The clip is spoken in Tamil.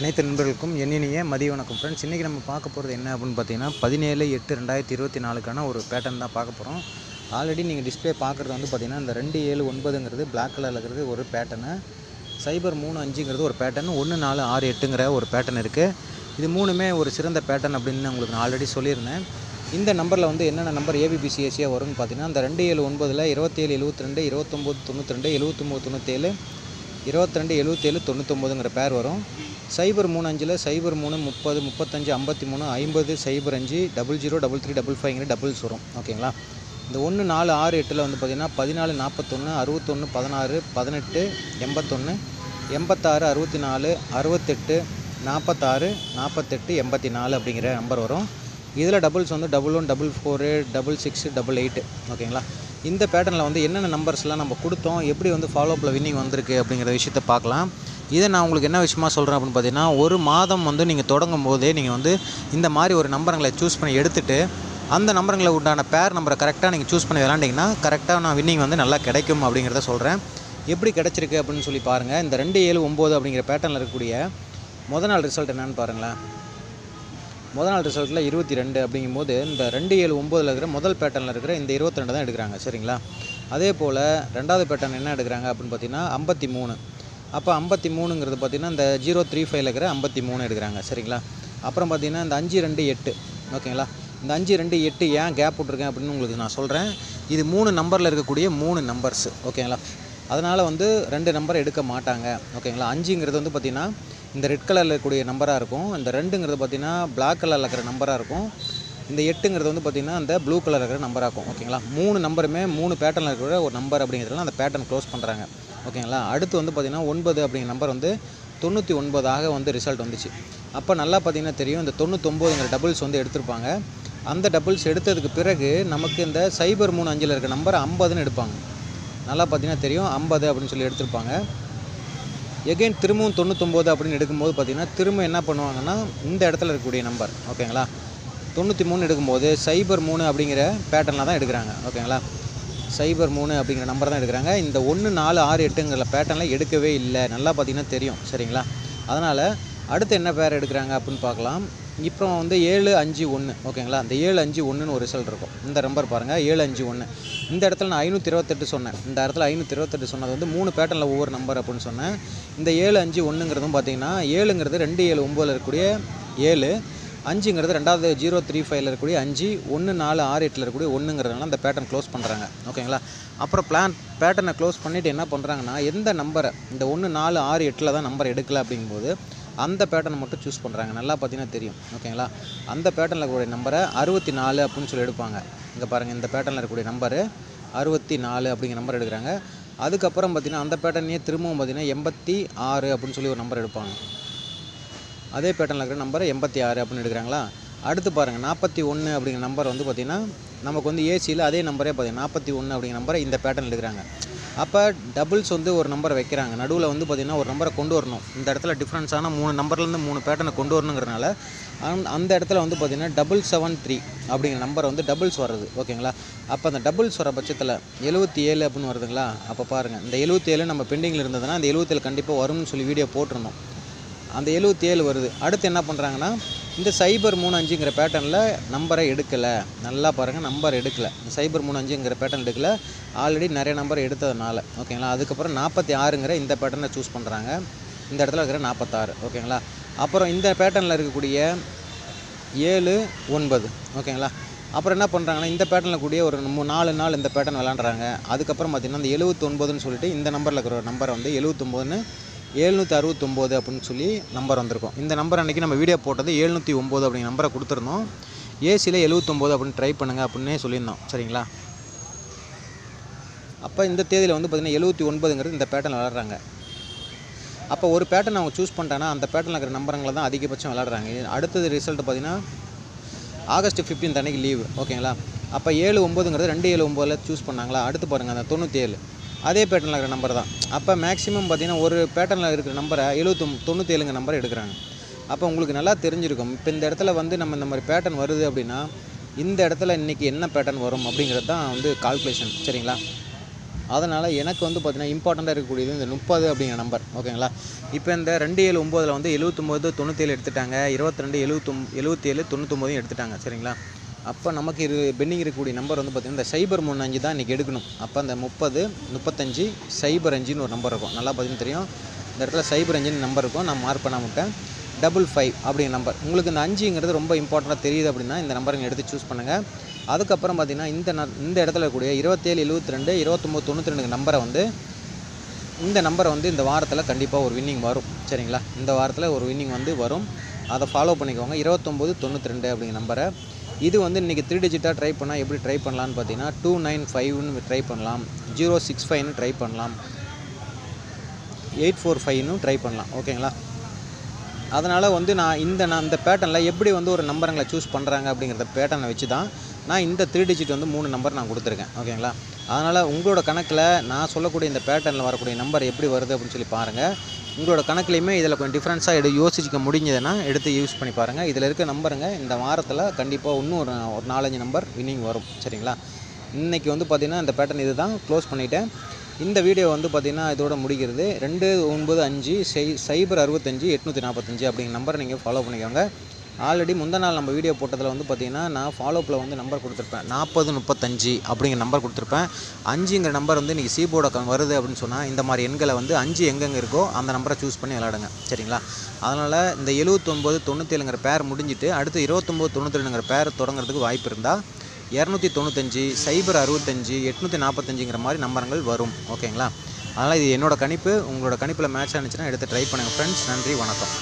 அனைத்து நண்பர்களுக்கும் என்னினிய மதிய வணக்கம் ஃப்ரெண்ட்ஸ் இன்றைக்கி நம்ம பார்க்க போகிறது என்ன அப்படின்னு பார்த்தீங்கன்னா பதினேழு எட்டு ரெண்டாயிரத்தி இருபத்தி நாலுக்கான ஒரு பேட்டர்ன் தான் பார்க்க போகிறோம் ஆல்ரெடி நீங்கள் டிஸ்பிளே பார்க்குறது வந்து பார்த்தீங்கன்னா இந்த ரெண்டு ஏழு ஒன்பதுங்கிறது பிளாக் கலரில் இருக்கிறது ஒரு பேட்டர்னு சைபர் மூணு அஞ்சுங்கிறது ஒரு பேட்டர்ன் ஒன்று நாலு ஆறு எட்டுங்கிற ஒரு பேட்டர்ன் இருக்குது இது மூணுமே ஒரு சிறந்த பேட்டர்ன் அப்படின்னு உங்களுக்கு நான் ஆல்ரெடி சொல்லியிருந்தேன். இந்த நம்பரில் வந்து என்னென்ன நம்பர் ஏபிபிசிஎஸ்சியாக வரும்னு பார்த்தீங்கன்னா அந்த ரெண்டு ஏழு ஒன்பதில் இருபத்தேழு எழுபத்தி ரெண்டு இருபத்தொம்போது தொண்ணூற்றி ரெண்டு எழுபத்தொம்போது தொண்ணூற்றேழு இருபத்திரெண்டு எழுபத்தேழு தொண்ணூத்தொம்போதுங்கிற பேர் வரும். சைபர் மூணு அஞ்சில் சைபர் மூணு முப்பது முப்பத்தஞ்சு ஐம்பத்தி மூணு ஐம்பது சைபர் அஞ்சு double zero double three double ஃபைவ்ங்கிற doubles வரும். ஓகேங்களா? இந்த ஒன்று நாலு ஆறு எட்டில் வந்து பார்த்திங்கன்னா பதினாலு நாற்பத்தொன்று அறுபத்தொன்று பதினாறு பதினெட்டு எண்பத்தொன்று எண்பத்தாறு அறுபத்தி நாலு அறுபத்தெட்டு நாற்பத்தாறு நாற்பத்தெட்டு எண்பத்தி நாலு அப்படிங்கிற நம்பர் வரும். இதில் டபுள்ஸ் வந்து double one double four double six double eight ஓகேங்களா? இந்த பேட்டர்னில் வந்து என்னென்ன நம்பர்ஸ்லாம் நம்ம கொடுத்தோம் எப்படி வந்து ஃபாலோப்பில் வின்னிங் வந்திருக்கு அப்படிங்கிற விஷயத்த பார்க்கலாம். இதை நான் உங்களுக்கு என்ன விஷயமா சொல்கிறேன் அப்படின்னு பார்த்தீங்கன்னா ஒரு மாதம் வந்து நீங்கள் தொடங்கும் போதே நீங்கள் வந்து இந்த மாதிரி ஒரு நம்பருங்களை சூஸ் பண்ணி எடுத்துகிட்டு அந்த நம்பருங்களை உண்டான பேர் நம்பரை கரெக்டாக நீங்கள் சூஸ் பண்ணி விளாண்டிங்கன்னா கரெக்டாக நான் வின்னிங் வந்து நல்லா கிடைக்கும் அப்படிங்கிறத சொல்கிறேன் எப்படி கிடச்சிருக்கு அப்படின்னு சொல்லி பாருங்கள் இந்த ரெண்டு ஏழு ஒம்பது அப்படிங்கிற பேட்டர்னில் இருக்கக்கூடிய முத நாள் ரிசல்ட் என்னென்னு பாருங்களேன். முதல் நாள் ரிசல்ட்டில் இருபத்தி ரெண்டு அப்படிங்கும்போது இந்த ரெண்டு ஏழு ஒம்போதில் இருக்கிற முதல் பேட்டர்னில் இருக்கிற இந்த இருபத்தி ரெண்டு தான் எடுக்கிறாங்க சரிங்களா? அதே போல் ரெண்டாவது பேட்டர்ன் என்ன எடுக்கிறாங்க அப்படின்னு பார்த்தீங்கன்னா ஐம்பத்தி மூணு. அப்போ ஐம்பத்தி மூணுங்கிறது பார்த்தீங்கன்னா இந்த ஜீரோ த்ரீ ஃபைவ்ல இருக்கிற ஐம்பத்தி மூணு எடுக்கிறாங்க சரிங்களா? அப்புறம் பார்த்தீங்கன்னா இந்த அஞ்சு ரெண்டு எட்டு ஓகேங்களா? இந்த அஞ்சு ரெண்டு எட்டு ஏன் கேப் விட்ருக்கேன் அப்படின்னு உங்களுக்கு நான் சொல்கிறேன் இது மூணு நம்பரில் இருக்கக்கூடிய மூணு நம்பர்ஸ் ஓகேங்களா? அதனால் வந்து ரெண்டு நம்பர் எடுக்க மாட்டாங்க ஓகேங்களா? அஞ்சுங்கிறது வந்து பார்த்திங்கன்னா இந்த ரெட் கலரில் இருக்கக்கூடிய நம்பராக இருக்கும். இந்த ரெண்டுங்கிறது பார்த்திங்கன்னா பிளாக் கலரில் இருக்கிற நம்பராக இருக்கும். இந்த எட்டுங்கிறது வந்து பார்த்திங்கன்னா அந்த ப்ளூ கலர் இருக்கிற நம்பராக இருக்கும். ஓகேங்களா மூணு நம்பருமே மூணு பேட்டர்னில் இருக்கிற ஒரு நம்பர் அப்படிங்கிறதுலாம் அந்த பேட்டர்ன் க்ளோஸ் பண்ணுறாங்க ஓகேங்களா அடுத்து வந்து பார்த்திங்கன்னா ஒன்பது அப்படிங்கிற நம்பர் வந்து தொண்ணூற்றி ஒன்பதாக வந்து ரிசல்ட் வந்துச்சு. அப்போ நல்லா பார்த்திங்கன்னா தெரியும். இந்த தொண்ணூத்தொம்போதுங்கிற டபுள்ஸ் வந்து எடுத்திருப்பாங்க. அந்த டபுள்ஸ் எடுத்ததுக்கு பிறகு நமக்கு இந்த சைபர் மூணு அஞ்சில் இருக்கிற நம்பர் ஐம்பதுன்னு எடுப்பாங்க. நல்லா பார்த்தீங்கன்னா தெரியும். ஐம்பது அப்படின்னு சொல்லி எடுத்திருப்பாங்க. எகைன் திரும்பவும் தொண்ணூத்தொம்போது அப்படின்னு எடுக்கும்போது பார்த்தீங்கன்னா திரும்ப என்ன பண்ணுவாங்கன்னா இந்த இடத்துல இருக்கக்கூடிய நம்பர் ஓகேங்களா? தொண்ணூற்றி மூணு எடுக்கும்போது சைபர் மூணு அப்படிங்கிற பேட்டர்னில் தான் எடுக்கிறாங்க ஓகேங்களா? சைபர் மூணு அப்படிங்கிற நம்பர் தான் எடுக்கிறாங்க. இந்த ஒன்று நாலு ஆறு எட்டுங்கிற பேட்டர்னில் எடுக்கவே இல்லை. நல்லா பார்த்தீங்கன்னா தெரியும் சரிங்களா? அதனால் அடுத்து என்ன பேர் எடுக்கிறாங்க அப்படின்னு பார்க்கலாம். இப்போ வந்து ஏழு அஞ்சு ஒன்று ஓகேங்களா? அந்த ஏழு அஞ்சு ஒன்றுன்னு ஒரு ரிசல்ட் இருக்கும். இந்த நம்பர் பாருங்கள் ஏழு அஞ்சு ஒன்று இந்த இடத்துல நான் ஐநூற்றி இருபத்தெட்டு சொன்னேன். இந்த இடத்துல ஐநூற்றி இருபத்தெட்டு சொன்னது வந்து மூணு பேட்டர்னில் ஒவ்வொரு நம்பர் அப்படின்னு சொன்னேன். இந்த ஏழு அஞ்சு ஒன்றுங்கிறதும் பார்த்தீங்கன்னா ஏழுங்கிறது ரெண்டு ஏழு ஒம்போதில் இருக்கக்கூடிய ஏழு அஞ்சுங்கிறது ரெண்டாவது ஜீரோ த்ரீ ஃபைவ்ல இருக்கக்கூடிய அஞ்சு ஒன்று நாலு ஆறு எட்டில் இருக்கக்கூடிய ஒன்றுங்கிறதுனால அந்த பேட்டர்ன் க்ளோஸ் பண்ணுறாங்க ஓகேங்களா? அப்புறம் பிளான் பேட்டர்னை க்ளோஸ் பண்ணிவிட்டு என்ன பண்ணுறாங்கன்னா எந்த நம்பரை இந்த ஒன்று நாலு ஆறு எட்டில் தான் நம்பர் எடுக்கல அப்படிங்கும்போது அந்த பேட்டர்னை மட்டும் சூஸ் பண்ணுறாங்க நல்லா பார்த்தீங்கன்னா தெரியும். ஓகேங்களா? அந்த பேட்டர்னில் இருக்கக்கூடிய நம்பரை அறுபத்தி நாலு அப்படின்னு சொல்லி எடுப்பாங்க. இங்கே பாருங்கள் இந்த பேட்டர்னில் இருக்கக்கூடிய நம்பரு அறுபத்தி நாலு அப்படிங்கிற நம்பர் எடுக்கிறாங்க. அதுக்கப்புறம் பார்த்தீங்கன்னா அந்த பேட்டர்னையே திரும்பவும் பார்த்தீங்கன்னா எண்பத்தி ஆறு அப்படின்னு சொல்லி ஒரு நம்பர் எடுப்பாங்க. அதே பேட்டர்னில் இருக்கிற நம்பரை எண்பத்தி ஆறு அப்படின்னு எடுக்கிறாங்களா? அடுத்து பாருங்கள் நாற்பத்தி ஒன்று அப்படிங்கிற நம்பர் வந்து பார்த்திங்கன்னா நமக்கு வந்து ஏசியில் அதே நம்பரே பார்த்தீங்கன்னா நாற்பத்தி ஒன்று அப்படிங்கிற நம்பரை இந்த பேட்டர்ன் எடுக்கிறாங்க. அப்போ டபுள்ஸ் வந்து ஒரு நம்பரை வைக்கிறாங்க. நடுவில் வந்து பார்த்திங்கன்னா ஒரு நம்பரை கொண்டு வரணும். இந்த இடத்துல டிஃப்ரென்ஸான மூணு நம்பர்லேருந்து மூணு பேட்டர்னை கொண்டு வரணுங்கிறனால அந்த அந்த இடத்துல வந்து பார்த்திங்கன்னா டபுள் செவன் த்ரீ அப்படிங்கிற நம்பர் வந்து டபுள்ஸ் வருது ஓகேங்களா? அப்போ அந்த டபுள்ஸ் வர பட்சத்தில் எழுபத்தி ஏழு அப்படின்னு வருதுங்களா? அப்போ பாருங்கள் இந்த எழுபத்தி ஏழு நம்ம பெண்டிங்கில் இருந்ததுன்னா அந்த எழுபத்தேழு கண்டிப்பாக வரும்னு சொல்லி வீடியோ போட்டிருந்தோம். அந்த எழுபத்தி ஏழு வருது. அடுத்து என்ன பண்ணுறாங்கன்னா இந்த சைபர் மூணு அஞ்சுங்கிற பேட்டர்னில் நம்பரை எடுக்கலை. நல்லா பாருங்கள் நம்பர் எடுக்கலை. இந்த சைபர் மூணு அஞ்சுங்கிற பேட்டர்ன் எடுக்கலை. ஆல்ரெடி நிறைய நம்பர் எடுத்ததுனால ஓகேங்களா அதுக்கப்புறம் நாற்பத்தி ஆறுங்கிற இந்த பேட்டர்னை சூஸ் பண்ணுறாங்க இந்த இடத்துல இருக்கிற நாற்பத்தாறு ஓகேங்களா அப்புறம் இந்த பேட்டர்னில் இருக்கக்கூடிய ஏழு ஒன்பது ஓகேங்களா அப்புறம் என்ன பண்ணுறாங்கன்னா இந்த பேட்டர்னில் கூடிய ஒரு மூ நாலு நாள் இந்த பேட்டர்ன் விளாண்டுறாங்க. அதுக்கப்புறம் பார்த்திங்கன்னா இந்த எழுபத்தொன்பதுன்னு சொல்லிட்டு இந்த நம்பரில் இருக்கிற ஒரு நம்பரை வந்து எழுபத்தொம்போதுன்னு எழுநூற்றி அறுபத்தொம்போது அப்படின்னு சொல்லி நம்பர் வந்திருக்கும். இந்த நம்பர் அன்றைக்கி நம்ம வீடியோ போட்டது எழுநூற்றி ஒம்பது அப்படிங்கிற நம்பரை கொடுத்துருந்தோம். ஏசியில் எழுபத்தொம்போது அப்படின்னு ட்ரை பண்ணுங்கள் அப்படின்னே சொல்லியிருந்தோம். சரிங்களா? அப்போ இந்த தேதியில் வந்து பார்த்திங்கன்னா எழுபத்தி ஒன்பதுங்கிறது இந்த பேட்டர்ன் விளாட்றாங்க அப்போ ஒரு பேட்டர்ன் அவங்க சூஸ் பண்ணிட்டாங்கன்னா அந்த பேட்டர்னில் இருக்கிற நம்பரங்களை தான் அதிகபட்சம் விளாட்றாங்க அடுத்தது ரிசல்ட் பார்த்திங்கன்னா ஆகஸ்ட் ஃபிஃப்டீன் அன்றைக்கி லீவு ஓகேங்களா? அப்போ ஏழு ஒம்பதுங்கிறது ரெண்டு ஏழு ஒம்போதில் சூஸ் பண்ணாங்களா? அடுத்து பாருங்கள் அந்த தொண்ணூற்றி ஏழு. அதே பேட்டர்னில் இருக்கிற நம்பர் தான். அப்போ மேக்ஸிமம் பார்த்திங்கன்னா ஒரு பேட்டர்னில் இருக்கிற நம்பரை எழுபத்தொம் தொண்ணூற்றேழுங்க நம்பர் எடுக்கிறாங்க. அப்போ உங்களுக்கு நல்லா தெரிஞ்சிருக்கும். இப்போ இந்த இடத்துல வந்து நம்ம இந்த மாதிரி பேட்டர்ன் வருது அப்படின்னா இந்த இடத்துல இன்றைக்கி என்ன பேட்டர்ன் வரும் அப்படிங்கிறது தான் வந்து கால்குலேஷன் சரிங்களா? அதனால் எனக்கு வந்து பார்த்தீங்கன்னா இம்பார்ட்டண்ட்டாக இருக்கக்கூடியது இந்த முப்பது அப்படிங்கிற நம்பர் ஓகேங்களா இப்போ இந்த ரெண்டு ஏழு ஒம்போதில் வந்து எழுபத்தொம்போது தொண்ணூற்றேழு எடுத்துட்டாங்க. இருபத்தி ரெண்டு எழுபத்தொம் எழுபத்தேழு தொண்ணூத்தொம்போதையும் எடுத்துட்டாங்க. சரிங்களா? அப்போ நமக்கு இரு பெண்டிங் இருக்கக்கூடிய நம்பர் வந்து பார்த்திங்கன்னா இந்த சைபர் மூணு அஞ்சு தான் இன்றைக்கி எடுக்கணும். அப்போ அந்த முப்பது முப்பத்தஞ்சு சைபர் அஞ்சுன்னு ஒரு நம்பர் இருக்கும். நல்லா பார்த்தீங்கன்னா தெரியும்? இந்த இடத்துல சைபர் அஞ்சுன்னு நம்பர் இருக்கும். நான் மார்க் பண்ண விட்டேன். டபுள் ஃபைவ் அப்படிங்கிற நம்பர் உங்களுக்கு இந்த அஞ்சுங்கிறது ரொம்ப இம்பார்ட்டண்ட்டாக தெரியுது அப்படின்னா இந்த நம்பரை நீங்கள் எடுத்து சூஸ் பண்ணுங்கள் அதுக்கப்புறம் பார்த்தீங்கன்னா இந்த ந இந்த இடத்துல இருக்கக்கூடிய இருபத்தேழு எழுபத்தி ரெண்டு இருபத்தொம்போது தொண்ணூற்றி ரெண்டு நம்பரை வந்து இந்த நம்பரை வந்து இந்த வாரத்தில் கண்டிப்பாக ஒரு வின்னிங் வரும். சரிங்களா? இந்த வாரத்தில் ஒரு வின்னிங் வந்து வரும். அதை ஃபாலோ பண்ணிக்கோங்க. இருபத்தொம்போது தொண்ணூற்றி ரெண்டு அப்படிங்கிற நம்பரை இது வந்து இன்றைக்கி த்ரீ டிஜிட்டாக ட்ரை பண்ணால் எப்படி ட்ரை பண்ணலான்னு பார்த்தீங்கன்னா டூ நைன் ஃபைவ்னு ட்ரை பண்ணலாம். ஜீரோ சிக்ஸ் ஃபைவ்னு ட்ரை பண்ணலாம். எயிட் ஃபோர் ஃபைவ்னு ட்ரை பண்ணலாம். ஓகேங்களா அதனால் வந்து நான் இந்த நான் இந்த பேட்டர்னில் எப்படி வந்து ஒரு நம்பருங்களை சூஸ் பண்ணுறாங்க அப்படிங்கிறத பேட்டர்னை வச்சு தான் நான் இந்த த்ரீ டிஜிட் வந்து மூணு நம்பர் நான் கொடுத்துருக்கேன். ஓகேங்களா அதனால் உங்களோட கணக்கில் நான் சொல்லக்கூடிய இந்த பேட்டர்னில் வரக்கூடிய நம்பர் எப்படி வருது அப்படின்னு சொல்லி பாருங்கள் உங்களோட கணக்குலையுமே இதில் கொஞ்சம் டிஃப்ரென்ஸாக எடு யோசிக்க முடிஞ்சதுன்னா எடுத்து யூஸ் பண்ணி பாருங்கள் இதில் இருக்க நம்பருங்க இந்த வாரத்தில் கண்டிப்பாக இன்னும் ஒரு ஒரு நாலஞ்சு நம்பர் வின்னிங் வரும். சரிங்களா? இன்றைக்கி வந்து பார்த்திங்கன்னா இந்த பேட்டர்ன் இது தான் க்ளோஸ் பண்ணிவிட்டேன் இந்த வீடியோ வந்து பார்த்திங்கன்னா இதோட முடிக்கிறது ரெண்டு ஒன்பது அஞ்சு சை சைபர் அறுபத்தஞ்சு எட்நூற்றி நாற்பத்தஞ்சு அப்படிங்கிற நம்பரை நீங்கள் ஃபாலோ பண்ணிக்கோங்க. ஆல்ரெடி முந்த நாள் நம்ம வீடியோ போட்டதில் வந்து பார்த்திங்கன்னா நான் ஃபாலோப்பில் வந்து நம்பர் கொடுத்துருப்பேன். நாற்பது முப்பத்தஞ்சு அப்படிங்கிற நம்பர் கொடுத்துருப்பேன். அஞ்சுங்கிற நம்பர் வந்து இன்றைக்கி சீபோர்டு வருது அப்படின்னு சொன்னால் இந்த மாதிரி எண்களை வந்து அஞ்சு எங்கெங்கே இருக்கோ அந்த நம்பரை சூஸ் பண்ணி விளாடுங்க சரிங்களா? அதனால் இந்த எழுபத்தொம்போது தொண்ணூற்றேழுங்கிற பேர் முடிஞ்சிட்டு அடுத்து இருபத்தொம்போது தொண்ணூற்றி பேர் தொடங்குறதுக்கு வாய்ப்பு இருந்தால் இரநூத்தி தொண்ணூத்தஞ்சு சைபர் அறுபத்தஞ்சு எட்நூற்றி நாற்பத்தஞ்சுங்கிற மாதிரி நம்பரங்கள் வரும். ஓகேங்களா? அதனால் இது என்னோடய கணிப்பு. உங்களோட கணிப்பில் மேட்ச் ஆனிச்சுன்னா எடுத்து ட்ரை பண்ணுங்கள் ஃப்ரெண்ட்ஸ் நன்றி வணக்கம்.